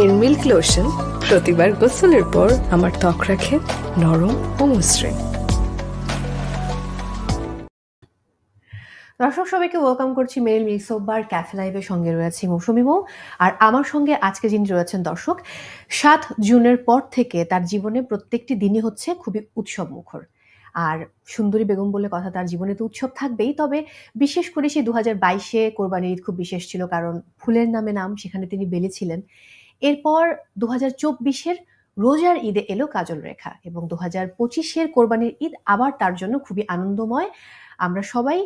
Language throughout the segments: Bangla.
এর মিল্ক লোশন প্রতিবার গোসলের পর আমার ত্বক রাখে নরম ও মসৃণ। দর্শক, সবাইকে ওয়েলকাম করছি মেরিল মিক্সোবার ক্যাফে লাইভের সঙ্গে রয়েছে মৌসুমি মৌ। আর আমার সঙ্গে আজকে যিনি রয়েছেন দর্শক, সাত জুনের পর থেকে তার জীবনে প্রত্যেকটি দিনই হচ্ছে খুবই উৎসব মুখর আর সুন্দরী বেগম বলে কথা তার জীবনে তো উৎসব থাকবেই, তবে বিশেষ করে সেই দু হাজার বাইশে কোরবানির ঈদ খুব বিশেষ ছিল, কারণ ফুলের নামে নাম সেখানে তিনি বেলেছিলেন। এরপর দু হাজার চব্বিশের রোজার ঈদে এলো কাজল রেখা এবং দু হাজার পঁচিশের কোরবানির ঈদ আবার তার জন্য খুবই আনন্দময়। আমরা সবাই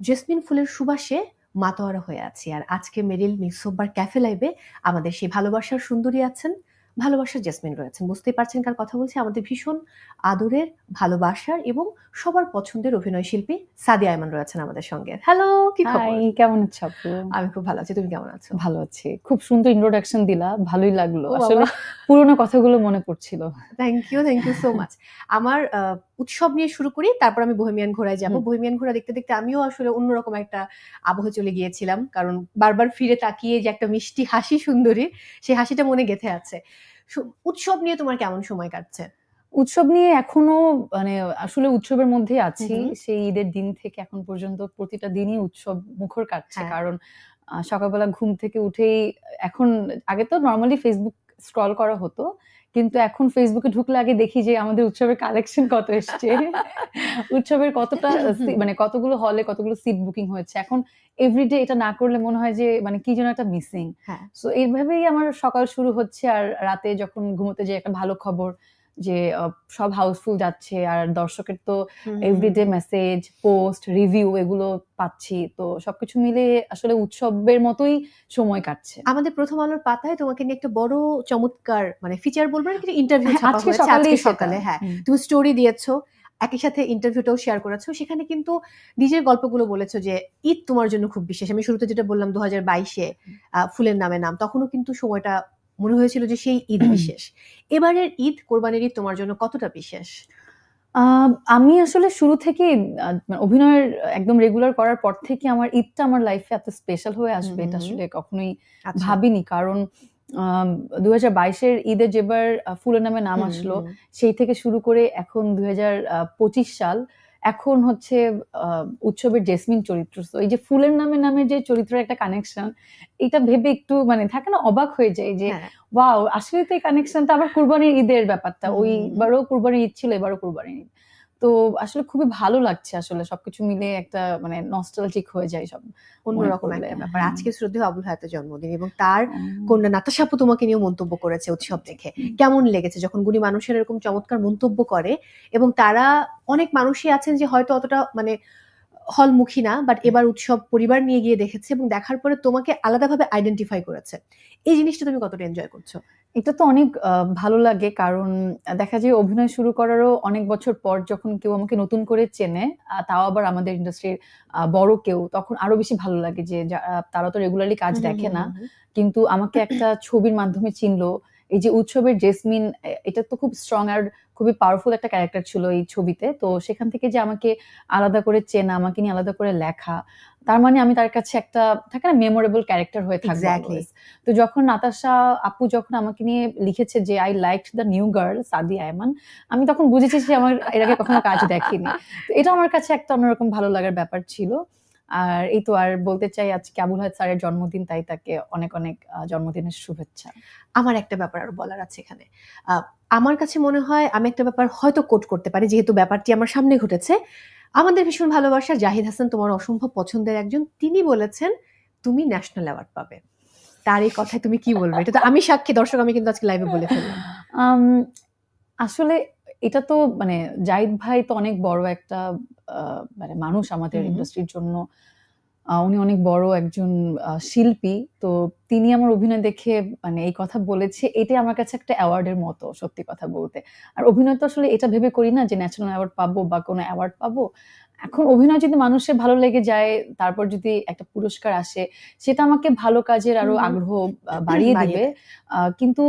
জেসমিন ফুলের সুবাসে মাতোয়ারা হয়ে আছি। আর আজকে মেরিল মিক্সোবার ক্যাফে লাইভে আমাদের সেই ভালোবাসার সুন্দরী আছেন ভালোবাসার জেসমিন রয়েছেন বুঝতেই পারছেন কার কথা বলছি? আমাদের ভীষণ আদরের ভালোবাসার এবং সবার পছন্দের অভিনয় শিল্পী সাদিয়া আয়মান রয়েছেন আমাদের সঙ্গে। হ্যালো কি খবর? কেমন আছো আপু? আমি খুব ভালো আছি। তুমি কেমন আছো? ভালো আছি। খুব সুন্দর ইন্ট্রোডাকশন দিলা ভালোই লাগল। আসলে পুরনো কথাগুলো মনে পড়ছিল। Thank you thank you so much আমার উৎসব নিয়ে শুরু করি তারপর আমি বহেমিয়ান ঘোড়ায় যাব হুম। বহেমিয়ান ঘোড়া দেখতে দেখতে আমিও আসলে অন্যরকম একটা আবহে চলে গিয়েছিলাম কারণ বারবার ফিরে তাকিয়ে যে একটা মিষ্টি হাসি সুন্দরী সেই হাসিটা মনে গেথে আছে উৎসব নিয়ে তোমার কেমন সময় কাটছে উৎসব নিয়ে এখনও মানে আসলে উৎসবের মধ্যেই আছি। সেই ঈদের দিন থেকে এখন পর্যন্ত প্রতিটা দিনই উৎসব মুখর কাটছে হ্যাঁ। কারণ সকালবেলা ঘুম থেকে উঠেই এখন আগে তো নর্মালি ফেসবুক স্ক্রল করা হতো কিন্তু এখন ফেসবুকে ঢুকলে আগে দেখি যে আমাদের উৎসবের কালেকশন কত এসছে। উৎসবের কতটা মানে কতগুলো হলে কতগুলো সিট বুকিং হয়েছে। এখন এভরিডে এটা না করলে মনে হয় যে মানে কি যেন একটা মিসিং হ্যাঁ। সো এইভাবেই আমার সকাল শুরু হচ্ছে আর রাতে যখন ঘুমোতে যাই একটা ভালো খবর। যে সব হাউসফুল যাচ্ছে আর দর্শকের তো এভরিডে মেসেজ পোস্ট রিভিউ এগুলো পাচ্ছি। তো সবকিছু মিলে আসলে উৎসবের মতোই সময় কাটছে। আমাদের প্রথম আলোর পাতায় তোমাকে নিয়ে একটা বড় চমৎকার মানে ফিচার বলব না ইন্টারভিউ হ্যাঁ, ছাপা আজকে হয়েছে আজকে সকালে হ্যাঁ। তুমি স্টোরি দিয়েছ একই সাথে ইন্টারভিউটাও শেয়ার করেছ। সেখানে কিন্তু নিজের গল্পগুলো বলেছ যে ঈদ তোমার জন্য খুব বিশেষ। আমি শুরুতে যেটা বললাম দু হাজার বাইশে ফুলের নামে নাম তখনও কিন্তু সময়টা মনে হয়েছিল যে সেই ঈদ বিশেষ। এবারের ঈদ কোরবানির ঈদ তোমার জন্য কতটা বিশেষ? আমি আসলে শুরু থেকে অভিনয়ের একদম রেগুলার করার পর থেকে আমার ঈদটা আমার লাইফে এত স্পেশাল হয়ে আসবে এটা আসলে কখনোই আচ্ছা। ভাবিনি। কারণ দুই হাজার বাইশের ঈদে যেবার ফুলের নামে নাম আসলো সেই থেকে শুরু করে এখন দুই হাজার পঁচিশ সাল এখন হচ্ছে আহ, উৎসবের জেসমিন চরিত্র। তো এই যে ফুলের নামে নামে যে চরিত্রের একটা কানেকশন এটা ভেবে একটু মানে থাকে না অবাক হয়ে যায় যে হ্যাঁ, ওয়াও আসলে তো এই কানেকশনটা আবার কুরবানির ঈদের ব্যাপারটা। ওই। বারও কুরবানির ঈদ ছিল এবারও কুরবানির ঈদ। তো আসলে খুবই ভালো লাগছে আসলে সবকিছু মিলে একটা মানে নস্টালজিক হয়ে যায় সব অন্যরকম একটা ব্যাপার। আজকে শ্রদ্ধে আবুল হায়াতের জন্মদিন এবং তার কন্যা নাতাশাপু তোমাকে নিয়ে মন্তব্য করেছে উৎসব দেখে। কেমন লেগেছে যখন গুণী মানুষের এরকম চমৎকার মন্তব্য করে এবং তারা অনেক মানুষই আছেন যে হয়তো অতটা মানে হলমুখী না বাট এবার উৎসব পরিবার নিয়ে গিয়ে দেখেছে এবং দেখার পরে তোমাকে আলাদাভাবে আইডেন্টিফাই করেছে। এই জিনিসটা তুমি কতটা এনজয় করছ? এটা তো অনেক ভালো লাগে কারণ দেখা যায় অভিনয় শুরু করারও অনেক বছর পর যখন কেউ আমাকে নতুন করে চেনে তাও আবার আমাদের ইন্ডাস্ট্রির বড় কেউ তখন আরও বেশি ভালো লাগে যে যা- তারা তো রেগুলারলি কাজ দেখে না। কিন্তু আমাকে একটা ছবির মাধ্যমে চিনলো এই যে উৎসবের জেসমিন এটা তো খুব স্ট্রং আর খুবই পাওয়ারফুল একটা ক্যারেক্টার ছিল এই ছবিতে। তো সেখান থেকে যে আমাকে আলাদা করে চেনা আমাকে নিয়ে আলাদা করে লেখা তার মানে আমি তার কাছে একটা থাকে না মেমোরেবল ক্যারেক্টার হয়ে থাকব। তো যখন নাতাশা আপু যখন আমাকে নিয়ে লিখেছে যে I like the new girl Sadi Ayman আমি তখন বুঝেছি যে আমার এর আগে কখনো কাজ দেখিনি। তো এটা আমার কাছে একটা অন্যরকম ভালো লাগার ব্যাপার ছিল। আর এই তো আর বলতে চাই আজকে আবুল হায়াত স্যারের জন্মদিন তাই তাকে অনেক অনেক জন্মদিনের শুভেচ্ছা। আমার একটা ব্যাপার আরও বলার আছে এখানে। আমার কাছে মনে হয় আমি একটা ব্যাপার হয়তো কোট করতে পারি যেহেতু ব্যাপারটি আমার সামনে ঘটেছে। আমাদের ভীষণ ভালোবাসা জাহিদ হাসান তোমার অসম্ভব পছন্দের একজন। তিনি বলেছেন তুমি ন্যাশনাল অ্যাওয়ার্ড পাবে। তার এই কথায় তুমি কি বলবে? এটা তো আমি সাক্ষী দর্শক আমি কিন্তু আজকে লাইভে বলে ফেললাম। আসলে এটা তো মানে জাহিদ ভাই তো অনেক বড় একটা মানে মানুষ আমাদের ইন্ডাস্ট্রির জন্য। উনি অনেক বড় একজন শিল্পী। তো তিনি আমার অভিনয় দেখে মানে এই কথা বলেছে। এটাই আমার কাছে একটা অ্যাওয়ার্ডের মতো সত্যি কথা বলতে। আর অভিনয় তো আসলে এটা ভেবে করি না যে ন্যাশনাল অ্যাওয়ার্ড পাবো বা কোনো অ্যাওয়ার্ড পাবো। এখন অভিনয় যদি মানুষের ভালো লেগে যায় তারপর যদি একটা পুরস্কার আসে সেটা আমাকে ভালো কাজের আরও। আগ্রহ বাড়িয়ে দিবে। কিন্তু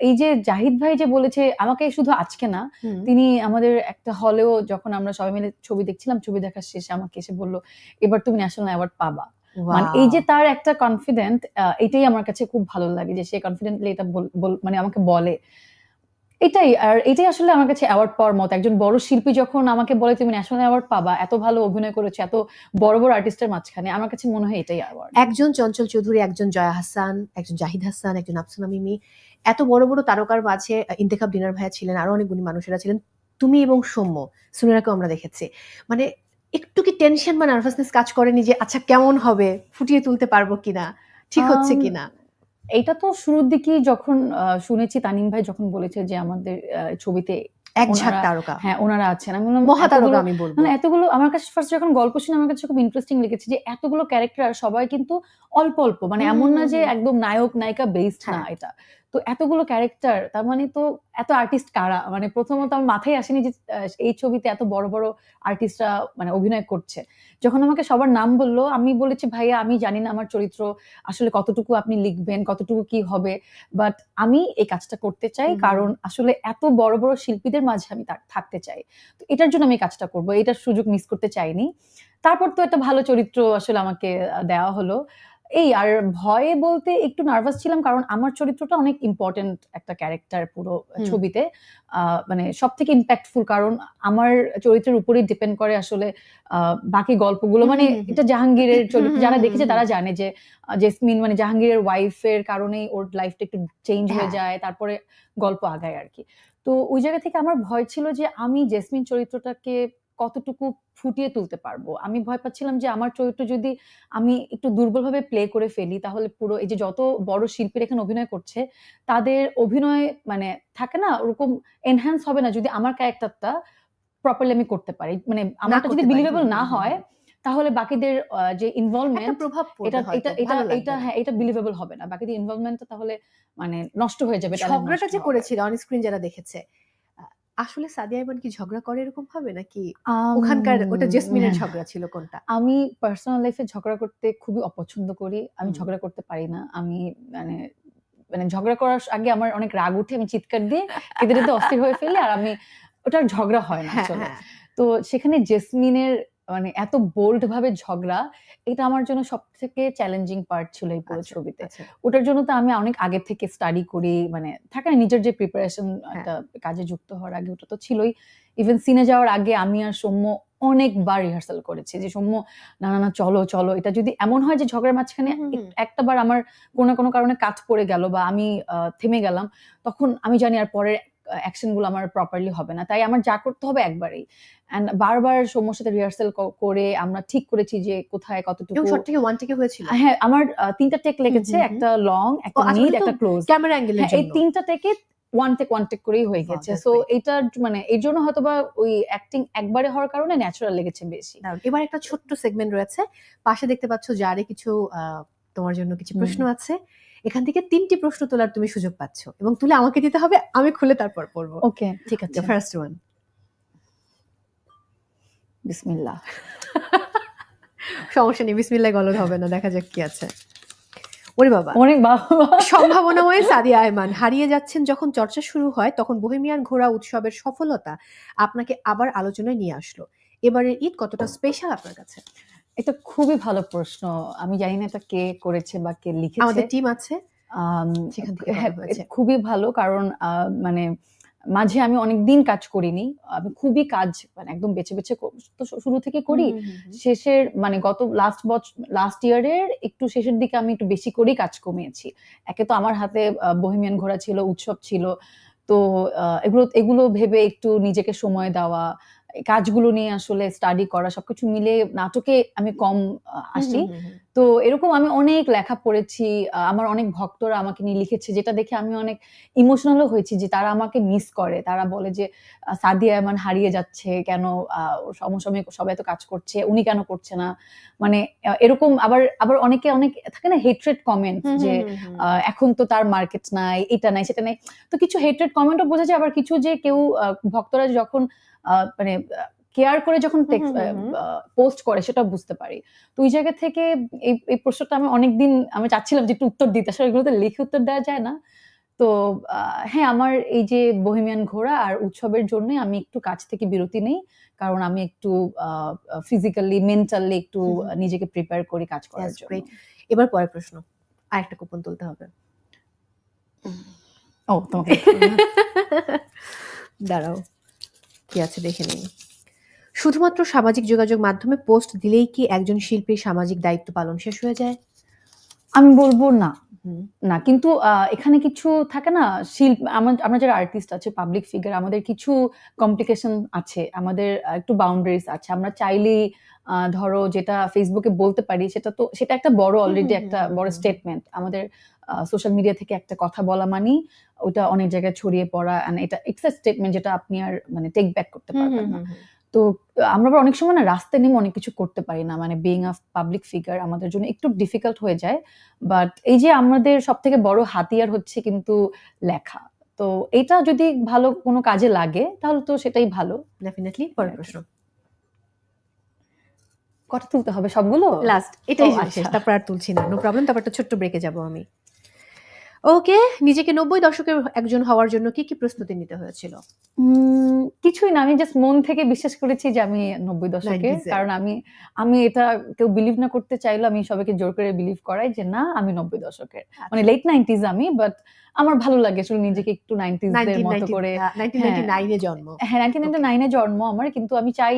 এই যে জাহিদ ভাই যে বলেছে আমাকে শুধু আজকে না তিনি আমাদের একটা হলেও যখন আমরা সবাই মিলে ছবি দেখছিলাম ছবি দেখার শেষে আমাকে এসে বলল এবার তুমি ন্যাশনাল অ্যাওয়ার্ড পাবা। মানে এই যে তার একটা কনফিডেন্ট এটাই আমার কাছে খুব ভালো লাগে যে সে কনফিডেন্টলি এটা মানে আমাকে বলে। এটাই আর এটাই আসলে আমার কাছে অ্যাওয়ার্ড পাওয়ার মতো। একজন বড় শিল্পী যখন আমাকে বলে তুমি ন্যাশনাল অ্যাওয়ার্ড পাবা এত ভালো অভিনয় করেছ এত বড় বড় আর্টিস্টের মাঝখানে আমার কাছে মনে হয় এটাই অ্যাওয়ার্ড একজন চঞ্চল চৌধুরী একজন জয়া হাসান একজন জাহিদ হাসান একজন আফসানা মিমি এত বড় বড় তারকার মাঝে ইন্তেখাব ডিনার ভাইয়া ছিলেন আরও অনেক গুণী মানুষেরা ছিলেন তুমি এবং সৌম্য সুনেরাকেও আমরা দেখেছি। মানে একটু কি টেনশন বা নার্ভাসনেস কাজ করেনি যে আচ্ছা কেমন হবে? ফুটিয়ে তুলতে পারব কিনা? ঠিক হচ্ছে কিনা? এইটা তো শুরুর দিকেই যখন শুনেছি তানিম ভাই যখন বলেছে যে আমাদের ছবিতে এক ঝাঁক তারকা। হ্যাঁ ওনারা আছেন। আমি বললাম মহাতারকা আমি বলব। মানে এতগুলো আমার কাছে ফার্স্ট যখন গল্প শুনে আমার কাছে খুব ইন্টারেস্টিং লেগেছে যে এতগুলো ক্যারেক্টার সবাই কিন্তু অল্প অল্প মানে এমন না যে একদম নায়ক নায়িকা বেসড না হ্যাঁ। এটা। তো এতগুলো ক্যারেক্টার তার মানে তো এত আর্টিস্ট কারা? মানে প্রথমত আমার মাথায় আসেনি যে এই ছবিতে এত বড় বড় আর্টিস্টরা মানে অভিনয় করছে। যখন আমাকে সবার নাম বলল আমি বলেছি ভাইয়া আমি জানি না আমার চরিত্র আসলে কতটুকু আপনি লিখবেন কতটুকু কি হবে। বাট আমি এই কাজটা করতে চাই কারণ আসলে এত বড় বড় শিল্পীদের মাঝে আমি থাকতে চাই। তো এটার জন্য আমি কাজটা করব। এটার সুযোগ মিস করতে চাইনি। তারপর তো একটা ভালো চরিত্র আসলে আমাকে দেওয়া হলো। এই আর ভয়ে বলতে একটু নার্ভাস ছিলাম কারণ আমার চরিত্রটা অনেক ইম্পর্টেন্ট একটা ক্যারেক্টার পুরো ছবিতে। মানে সব থেকে ইম্প্যাক্টফুল কারণ আমার চরিত্রের উপরেই ডিপেন্ড করে আসলে বাকি গল্পগুলো। মানে। এটা জাহাঙ্গীরের চরিত্র। যারা দেখেছে তারা জানে যে জেসমিন মানে জাহাঙ্গীরের ওয়াইফের কারণেই ওর লাইফটা একটু চেঞ্জ হয়ে হ্যাঁ। যায় তারপরে গল্প আগায় আর কি তো ওই জায়গা থেকে আমার ভয় ছিল যে আমি জেসমিন চরিত্রটাকে কতটুকু ফুটিয়ে তুলতে পারব? আমি ভয় পাচ্ছিলাম যে আমার চরিত্র যদি আমি একটু দুর্বলভাবে প্লে করে ফেলি তাহলে পুরো এই যে যত বড় শিল্পীর এখানে অভিনয় করছে তাদের অভিনয় মানে থাকে না ওরকম এনহ্যান্স হবে না যদি আমার ক্যারেক্টারটা প্রপারলি আমি করতে পারি। মানে আমারটা যদি বিলিভেবল না হয় তাহলে বাকিদের যে ইনভলভমেন্ট প্রভাব এটা এটা এটা এটা হ্যাঁ এটা বিলিভেবল হবে না। বাকিদের ইনভলভমেন্টটা তাহলে মানে নষ্ট হয়ে যাবে ঝগড়াটা যে করেছিল অন স্ক্রিন যারা দেখেছে আসলে সাদিয়া ইমান কি ঝগড়া করে এরকম ভাবে? নাকি ওখানকার ওটা জেসমিনের হ্যাঁ। ঝগড়া ছিল কোনটা? আমি পার্সোনাল লাইফে ঝগড়া করতে খুবই অপছন্দ করি। আমি ঝগড়া করতে পারি না। আমি মানে মানে ঝগড়া করার আগে আমার অনেক রাগ উঠে আমি চিৎকার দিয়ে কেঁদে কেঁদে অস্থির হয়ে ফেলি আর আমি ওটার ঝগড়া হয় না হ্যাঁ হ্যাঁ। তো সেখানে জেসমিনের মানে এত বোল্ড ভাবে ঝগড়া এটা আমার জন্য সব থেকে চ্যালেঞ্জিং পার্ট ছিল এই পুরো আচ্ছা, ছবিতে আচ্ছা। ওটার জন্য তো আমি অনেক আগে থেকে স্টাডি করি মানে থাকে না নিজের যে প্রিপারেশন হ্যাঁ। একটা কাজে যুক্ত হওয়ার আগে ওটা তো ছিলই ইভেন সিনে যাওয়ার আগে আমি আর সৌম্য অনেকবার রিহার্সাল করেছি যে সৌম্য না না না চলো চলো এটা যদি এমন হয় যে ঝগড়ার মাঝখানে একটা বার আমার কোনো না কোনো কারণে কাজ পড়ে গেল বা আমি থেমে গেলাম তখন আমি জানি আর পরের অ্যাকশনগুলো আমার প্রপারলি হবে না। তাই আমার যা করতে হবে একবারেই। অ্যান্ড বারবার সৌম্যর সাথে রিহার্সাল করে আমরা ঠিক করেছি যে কোথায় কতটুকু শর্ট থেকে ওয়ান থেকে হয়েছিল? হ্যাঁ আমার তিনটা টেক লেগেছে। একটা লং একটা আচ্ছা, মিড একটা ক্লোজ ক্যামেরা অ্যাঙ্গেলের হ্যাঁ এই তিনটা টেকে ওয়ান টেক ওয়ান টেক করেই হয়ে গেছে। সো এটা মানে এর জন্য হয়তো বা ওই অ্যাক্টিং একবারে হওয়ার কারণে ন্যাচারাল লেগেছে বেশি। এবার একটা ছোট্ট সেগমেন্ট রয়েছে। পাশে দেখতে পাচ্ছ যারে কিছু তোমার জন্য কিছু প্রশ্ন আছে। এখান থেকে তিনটি প্রশ্ন তোলার তুমি সুযোগ পাচ্ছ এবং তুলে আমাকে দিতে হবে আমি খুলে তারপর পড়ব। ওকে ঠিক আছে। ফার্স্ট ওয়ান বিসমিল্লাহ। সমস্যা নেই বিসমিল্লাহ গলদ হবে না দেখা যাক কি আছে। ওরে বাবা। অনেক সম্ভাবনাময় সাদিয়া আয়মান হারিয়ে যাচ্ছেন যখন চর্চা শুরু হয় তখন বহেমিয়ান ঘোড়া উৎসবের সফলতা আপনাকে আবার আলোচনায় নিয়ে আসলো। এবারের ঈদ কতটা স্পেশাল আপনার কাছে? এটা খুবই ভালো প্রশ্ন। আমি জানি না এটা কে করেছে বা কে লিখেছে। আমাদের টিম আছে। হ্যাঁ, খুবই ভালো কারণ মানে মাঝে আমি অনেক দিন কাজ করিনি। আমি খুবই কাজ মানে একদম বেছে বেছে তো শুরু থেকে করি। শেষের মানে গত লাস্ট বছর লাস্ট ইয়ারের একটু শেষের দিকে আমি একটু বেশি করেই কাজ কমিয়েছি। একে তো আমার হাতে বহিমিয়ান ঘোরা ছিল উৎসব ছিল। তো আহ, এগুলো এগুলো ভেবে একটু নিজেকে সময় দেওয়া কাজগুলো নিয়ে আসলে স্টাডি করা সবকিছু মিলে নাটকে আমি কম আসি। তো এরকম আমি অনেক লেখা পড়েছি আমার অনেক ভক্তরা আমাকে নিয়ে লিখেছে যেটা দেখে আমি অনেক ইমোশনালও হয়েছি যে তারা আমাকে মিস করে। তারা বলে যে সাদিয়া এমন হারিয়ে যাচ্ছে কেন সমসাময়িক সবাই তো কাজ করছে উনি কেন করছে না? মানে এরকম আবার আবার অনেকে অনেক থাকে না হেট্রেড কমেন্ট যে এখন তো তার মার্কেট নাই এটা নাই সেটা নাই। তো কিছু হেট্রেড কমেন্টও বোঝা যায় আবার কিছু যে কেউ ভক্তরা যখন মানে কেয়ার করে যখন। পোস্ট করে সেটা বুঝতে পারি। তো ওই জায়গা থেকে এই এই প্রশ্নটা আমি অনেকদিন আমি চাচ্ছিলাম যে একটু উত্তর দিতে। আসলে এগুলোতে লিখে উত্তর দেওয়া যায় না। তো হ্যাঁ আমার এই যে বহিমিয়ান ঘোড়া আর উৎসবের জন্য আমি একটু কাজ থেকে বিরতি নেই। কারণ আমি একটু ফিজিক্যালি মেন্টালি একটু। নিজেকে প্রিপেয়ার করি কাজ করার জন্য। এবার পরের প্রশ্ন। আর একটা কুপন তুলতে হবে। ও তোমাকে? দাঁড়াও। কি আছে দেখে নিই। শুধুমাত্র সামাজিক যোগাযোগ মাধ্যমে পোস্ট দিলেই কি একজন শিল্পীর সামাজিক দায়িত্ব পালন শেষ হয়ে যায়? আমি বলব না। না কিন্তু এখানে কিছু থাকে না শিল্প আমরা যারা আর্টিস্ট আছে পাবলিক ফিগার আমাদের কিছু কমপ্লিকেশন আছে আমাদের একটু বাউন্ডারিজ আছে। আমরা চাইলেই আহ, ধরো যেটা ফেসবুকে বলতে পারি সেটা তো সেটা একটা বড় অলরেডি একটা বড় স্টেটমেন্ট আমাদের সোশ্যাল মিডিয়া থেকে একটা কথা বলা মানি ওটা অনেক জায়গায় ছড়িয়ে পড়া and এটা ইটস এ স্টেটমেন্ট যেটা আপনি আর মানে টেক ব্যাক করতে পারবেন না। তো আমরা আবার অনেক সময় না রাস্তায় নেমে অনেক কিছু করতে পারি না মানে বিং আ পাবলিক ফিগার আমাদের জন্য একটু ডিফিকাল্ট হয়ে যায়। বাট এই যে আমাদের সব থেকে বড় হাতিয়ার হচ্ছে কিন্তু লেখা। তো এটা যদি ভালো কোনো কাজে লাগে তাহলে তো সেটাই ভালো। ডেফিনেটলি পরের প্রশ্ন। কটা তুলতে হবে সবগুলো? লাস্ট এটাই শেষ আচ্ছা। তারপর আর তুলছি না। নো প্রবলেম তারপর একটা ছোট্ট ব্রেকে যাব আমি। ওকে নিজেকে নব্বই দশকের একজন হওয়ার জন্য কি কি প্রস্তুতি নিতে হয়েছিল? কিছুই না আমি জাস্ট মন থেকে বিশ্বাস করেছি যে আমি নব্বই দশকে কারণ আমি আমি এটা কেউ বিলিভ না করতে চাইলো আমি সবাইকে জোর করে বিলিভ করাই যে না আমি নব্বই দশকের। মানে লেট নাইনটিজ আমি বাট আমার ভালো লাগে আসলে নিজেকে একটু নাইনটিজ এর মতো করে। জন্ম। হ্যাঁ নাইনটিন নাইনে জন্ম আমার কিন্তু আমি চাই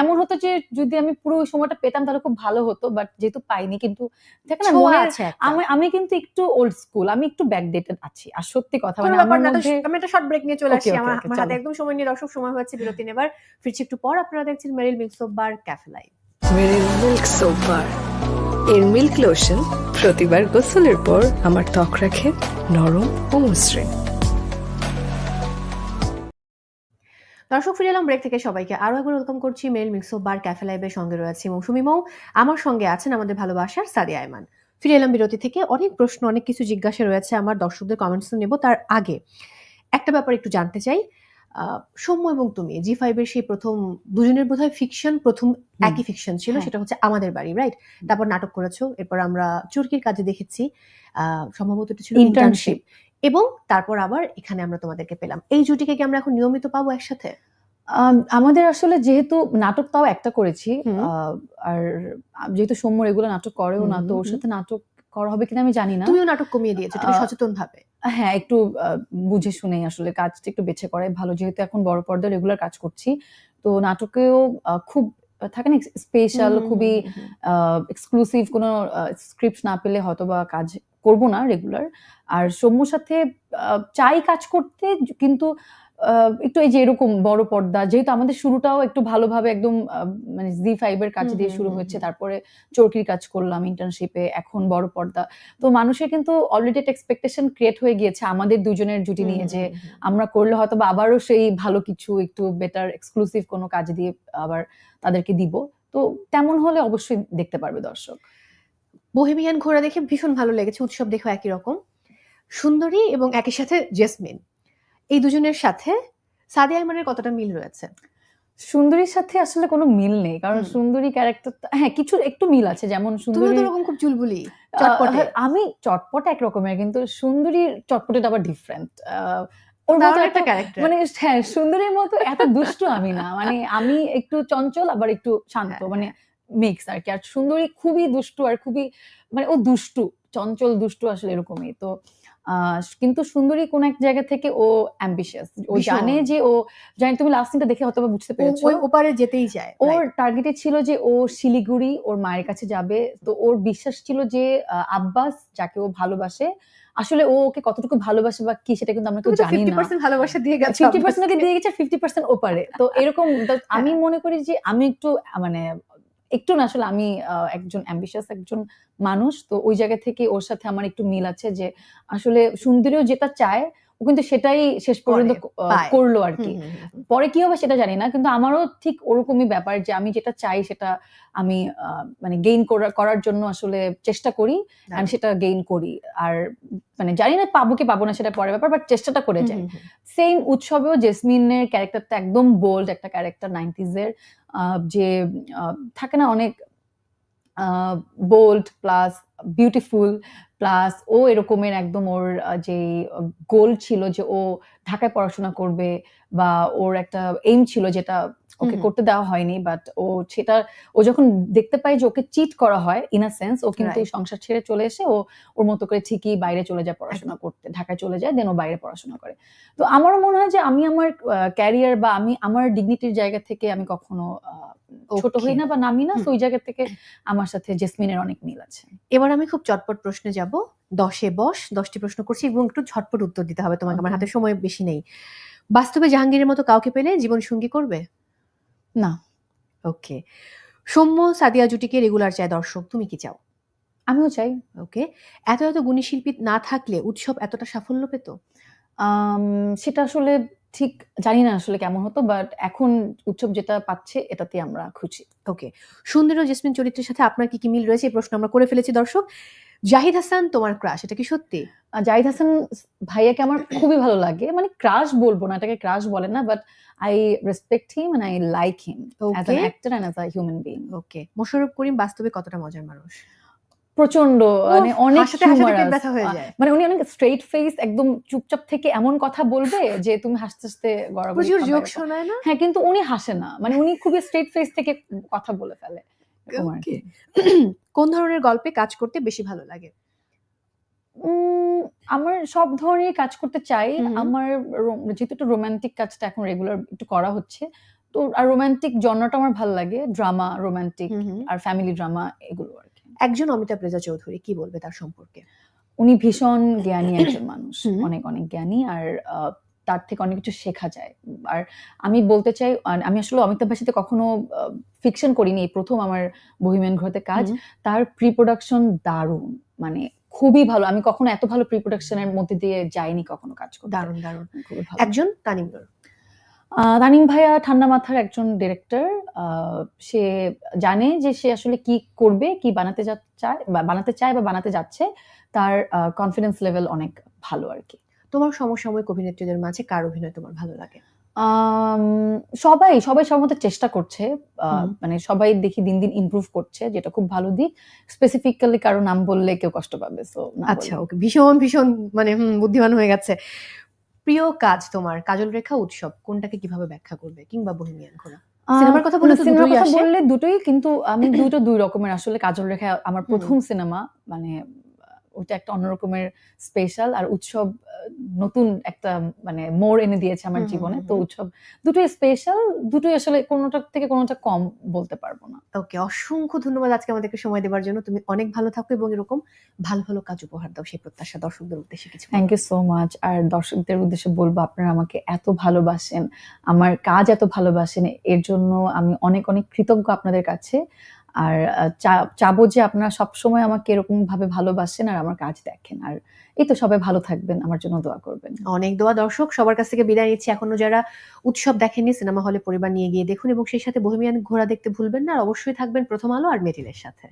এমন হতো যে যদি আমি পুরো ওই সময়টা পেতাম তাহলে খুব ভালো হতো বাট যেহেতু পাইনি কিন্তু দেখেন না ছোঁয়া আছে আমি আমি কিন্তু একটু ওল্ড স্কুল আমি একটু ব্যাক ব্যাকডেটেড আছি আর সত্যি কথা মানে আমার মধ্যে আমি একটা শর্ট ব্রেক নিয়ে চলে আসি আমার হাতে একদম সময় নিয়ে দর্শক সময় হচ্ছে বিরতি নেবার ফিরছি একটু পর আপনারা দেখছেন Meril milk soap bar café live Meril milk soap bar এর মিল্ক লোশন প্রতিবার গোসলের পর আমার ত্বক রাখে নরম ও মসৃণ। দর্শক ফিরে এলাম ব্রেক থেকে সবাইকে। আরও একবার ওয়েলকাম করছি মেল মিক্সো বার ক্যাফে লাইভের সঙ্গে রয়েছে মৌসুমি মৌ। আমার সঙ্গে আছেন আমাদের ভালোবাসার সাদিয়া আয়মান। ফিরে এলাম বিরতি থেকে। অনেক প্রশ্ন অনেক কিছু জিজ্ঞাসা রয়েছে আমার দর্শকদের কমেন্টস নেব তার আগে। একটা ব্যাপার একটু জানতে চাই। আহ, সৌম্য এবং তুমি জি ফাইভের সেই প্রথম দুজনের বোধহয় ফিকশন প্রথম একই ফিকশন ছিল হ্যাঁ। সেটা হচ্ছে আমাদের বাড়ি রাইট তারপর নাটক করেছ এরপর আমরা চুরকির কাজে দেখেছি। আহ, সম্ভবত ছিল। ইন্টার্নশিপ এবং তারপর আবার এখানে আমরা তোমাদেরকে পেলাম। এই জুটিকে কি আমরা এখন নিয়মিত পাবো একসাথে? আম, আমাদের আসলে যেহেতু নাটক তাও একটা করেছি আর যেহেতু সৌম্য এগুলো নাটক করেও না তো ওর সাথে নাটক করা হবে কিনা আমি জানি না। তুমিও নাটক কমিয়ে দিয়েছ তুমি সচেতন ভাবে হ্যাঁ একটু বুঝে শুনে আসলে কাজটা একটু বেছে করাই ভালো যেহেতু এখন বড় পর্দায় রেগুলার কাজ করছি তো নাটকেও খুব থাকে না স্পেশাল খুবই এক্সক্লুসিভ কোনো স্ক্রিপ্ট না পেলে হয়তো বা কাজ করব না রেগুলার আর সৌম্যর সাথে চাই কাজ করতে কিন্তু একটু এই যে এরকম বড় পর্দা যেহেতু আমাদের শুরুটাও একটু ভালোভাবে একদম মানে জি ফাইভের কাজ দিয়ে শুরু হয়েছে। তারপরে চরকির কাজ করলাম ইন্টার্নশিপে এখন বড় পর্দা। তো মানুষের কিন্তু অলরেডি একটা এক্সপেকটেশন ক্রিয়েট হয়ে গিয়েছে আমাদের দুজনের জুটি নিয়ে যে আমরা করলে হয়তো বা আবারও সেই ভালো কিছু একটু বেটার এক্সক্লুসিভ কোনো কাজ দিয়ে আবার তাদেরকে দিব। তো তেমন হলে অবশ্যই দেখতে পারবে দর্শক। বহেমিয়ান ঘোড়া দেখে ভীষণ ভালো লেগেছে উৎসব দেখেও একই রকম। সুন্দরী এবং একই সাথে জেসমিন। এই দুজনের সাথে সাদিয়া আইমানের কতটা মিল রয়েছে? সুন্দরীর সাথে আসলে কোনো মিল নেই কারণ সুন্দরী ক্যারেক্টার হ্যাঁ কিছু একটু মিল আছে যেমন সুন্দরী খুব চুলবুলি হ্যাঁ, আমি চটপট এক রকমের কিন্তু সুন্দরীর চটপটেটা আবার ডিফারেন্ট ওর মতো একটা ক্যারেক্টার মানে হ্যাঁ সুন্দরীর মতো এত দুষ্টু আমি না মানে আমি একটু চঞ্চল আবার একটু শান্ত হ্যাঁ, মানে মিক্স আর কি। আর সুন্দরী খুবই দুষ্টু আর খুবই মানে ও দুষ্টু চঞ্চল দুষ্টু আসলে এরকমই। তো কিন্তু সুন্দরী কোন এক জায়গা থেকে ও অ্যাম্বিশিয়াস ও জানে যে ও জানি তুমি লাস্ট সিনটা দেখে হয়তো বুঝতে পেরেছ। ওই ওপারে যেতেই চায় ওর টার্গেটে ছিল যে ও শিলিগুড়ি ওর মায়ের কাছে যাবে। তো ওর বিশ্বাস ছিল যে আব্বাস যাকে ও ভালোবাসে আসলে ও ওকে কতটুকু ভালোবাসে বা কি সেটা কিন্তু আমরা কেউ জানি না। পার্সেন্ট ভালোবাসা দিয়ে গেছো। ফিফটি পার্সেন্ট ওকে দিয়ে গেছে ফিফটি পার্সেন্ট ওপারে। তো এরকম আমি মনে করি যে আমি একটু মানে একটু না, আসলে আমি একজন অ্যাম্বিশাস একজন মানুষ, তো ওই জায়গা থেকে ওর সাথে আমার একটু মিল আছে যে, আসলে সুন্দরীও যেটা চায় কিন্তু সেটাই শেষ পর্যন্ত করল আর কি। পরে কি হবে সেটা জানি না কিন্তু আমারও ঠিক ওরকমই ব্যাপার যে আমি যেটা চাই সেটা আমি মানে গেইন করার জন্য আসলে চেষ্টা করি আমি সেটা গেইন করি। আর মানে জানি না পাবো কি পাবো না সেটা পরে ব্যাপার বাট চেষ্টাটা করে যাই। সেম উৎসবেও জেসমিনের ক্যারেক্টারটা একদম বোল্ড একটা ক্যারেক্টার নাইনটিজ এর আহ, যে থাকে না অনেক বোল্ড প্লাস বিউটিফুল প্লাস ও এরকমের একদম ওর যে গোল ছিল যে ও ঢাকায় পড়াশোনা করবে বা ওর একটা এইম ছিল যেটা ওকে করতে দেওয়া হয়নি বাট ও সেটা ও যখন দেখতে পায় যে ওকে চিট করা হয় ইন আ সেন্স ও কিন্তু. সংসার ছেড়ে চলে এসে ও ওর মতো করে ঠিকই বাইরে চলে যায় পড়াশোনা করতে ঢাকায় চলে যায় দেন ও বাইরে পড়াশোনা করে। তো আমারও মনে হয় যে আমি আমার ক্যারিয়ার বা আমি আমার ডিগনিটির জায়গা থেকে আমি কখনো ছোট হই না বা নামি না ওই জায়গা থেকে আমার সাথে জেসমিনের অনেক মিল আছে। এবার আমি খুব চটপট প্রশ্নে যাব। দশে বস দশটি প্রশ্ন করছি এবং একটু ঝটপট উত্তর দিতে হবে তোমাকে আমার হাতে সময় বেশি নেই। বাস্তবে জাহাঙ্গীরের মতো কাউকে পেলে জীবন সঙ্গী করবে? না। ওকে। সৌম্য সাদিয়া জুটিকে রেগুলার চায় দর্শক তুমি কি চাও? আমিও চাই। ওকে। এত এত গুণী শিল্পী না থাকলে উৎসব এতটা সাফল্য পেত? সেটা আসলে ঠিক জানি না আসলে কেমন হতো বাট এখন উৎসব যেটা পাচ্ছে এটাতে আমরা খুশি। ওকে। সুন্দর ও জেসমিন চরিত্রের সাথে আপনার কি কি মিল রয়েছে? এই প্রশ্ন আমরা করে ফেলেছি দর্শক। জাহিদ হাসান তোমার ক্রাশ এটা কি সত্যি? জাহিদ হাসান ভাইয়াকে আমার খুবই ভালো লাগে। মানে ক্রাশ বলব না এটাকে ক্রাশ বলে না but I respect him and I like him as an actor and as a human being okay Mosharraf Karim বাস্তবে কতটা মজার মানুষ? প্রচণ্ড মানে অনেক হাসাতে ব্যথা হয়ে যায়। মানে উনি অনেক স্ট্রেট ফেস একদম চুপচাপ থেকে এমন কথা বলবে যে তুমি হাসতে হাসতে গড়াগড়ি প্রচুর জোক শোনায় না? হ্যাঁ কিন্তু উনি হাসে না। মানে উনি খুবই স্ট্রেট ফেস থেকে কথা বলে ফেলে। এরকম আর কি। কোন ধরনের গল্পে কাজ করতে বেশি ভালো লাগে? আমার সব ধরনের কাজ করতে চাই। আমার যেহেতু একটু রোমান্টিক কাজটা এখন রেগুলার একটু করা হচ্ছে তো আর রোমান্টিক জনরাটা আমার ভালো লাগে। ড্রামা রোমান্টিক আর ফ্যামিলি ড্রামা এগুলো আর কি। একজন অমিতাভ রেজা চৌধুরী কি বলবে তার সম্পর্কে? উনি ভীষণ জ্ঞানী একজন মানুষ। অনেক অনেক জ্ঞানী। আর তার থেকে অনেক কিছু শেখা যায়। আর আমি বলতে চাই আমি আসলে অমিতাভ ভাইয়ের সাথে কখনো ফিকশন করিনি। এই প্রথম আমার বহিমেন ঘরতে কাজ। তার প্রি প্রোডাকশন দারুণ। মানে খুবই ভালো। আমি কখনো এত ভালো প্রি প্রোডাকশনের মধ্যে দিয়ে যাইনি কখনো কাজ করতে। দারুণ দারুণ। একজন আহ, তানিম ভাইয়া ঠান্ডা মাথার একজন ডিরেক্টর সে জানে যে সে আসলে কি করবে কি বানাতে চায় বা বানাতে চায় বা বানাতে যাচ্ছে। তার কনফিডেন্স লেভেল অনেক ভালো আর কি। তোমার সমসাময়িক অভিনেত্রীদের মাঝে কার অভিনয় তোমার ভালো লাগে? সবাই সবাই সবার মতো চেষ্টা করছে মানে সবাই দেখি দিন দিন ইমপ্রুভ করছে যেটা খুব ভালো দিক। স্পেসিফিক্যালি কারও নাম বললে কেউ কষ্ট পাবে সো আচ্ছা ওকে। ভীষণ ভীষণ মানে বুদ্ধিমান হয়ে গেছে। প্রিয় কাজ তোমার কাজল রেখা উৎসব কোনটাকে কীভাবে ব্যাখ্যা করবে? কিংবা বহিমিয়ান ঘোরা সিনেমার কথা বললে সিনেমার কথা বললে দুটোই কিন্তু আমি দুটো দুই রকমের। আসলে কাজল রেখা আমার প্রথম সিনেমা মানে ওটা একটা অন্যরকমের স্পেশাল আর উৎসব নতুন একটা মানে মোড় এনে দিয়েছে আমার জীবনে। তো উৎসব দুটোই স্পেশাল দুটোই আসলে কোনোটা থেকে কোনোটা কম বলতে পারব না। ওকে অসংখ্য ধন্যবাদ আজকে আমাদেরকে সময় দেওয়ার জন্য। তুমি অনেক ভালো থাকো এবং এরকম ভালো ভালো কাজ উপহার দাও সেই প্রত্যাশা দর্শকদের উদ্দেশ্যে কিছু থ্যাংক ইউ সো মাচ আর দর্শকদের উদ্দেশ্যে বলব আপনারা আমাকে এত ভালোবাসেন আমার কাজ এত ভালোবাসেন এর জন্য আমি অনেক অনেক কৃতজ্ঞ আপনাদের কাছে। আর চাবো যে আপনারা সবসময় আমাকে এরকম ভাবে ভালোবাসেন আর আমার কাজ দেখেন। আর এই তো সবাই ভালো থাকবেন, আমার জন্য দোয়া করবেন। অনেক দোয়া দর্শক, সবার কাছ থেকে বিদায় নিচ্ছি। এখনও যারা উৎসব দেখেননি, সিনেমা হলে পরিবার নিয়ে গিয়ে দেখুন এবং সেই সাথে বহিমিয়ান ঘোরা দেখতে ভুলবেন না। আর অবশ্যই থাকবেন প্রথম আলো আর মেটিলের সাথে।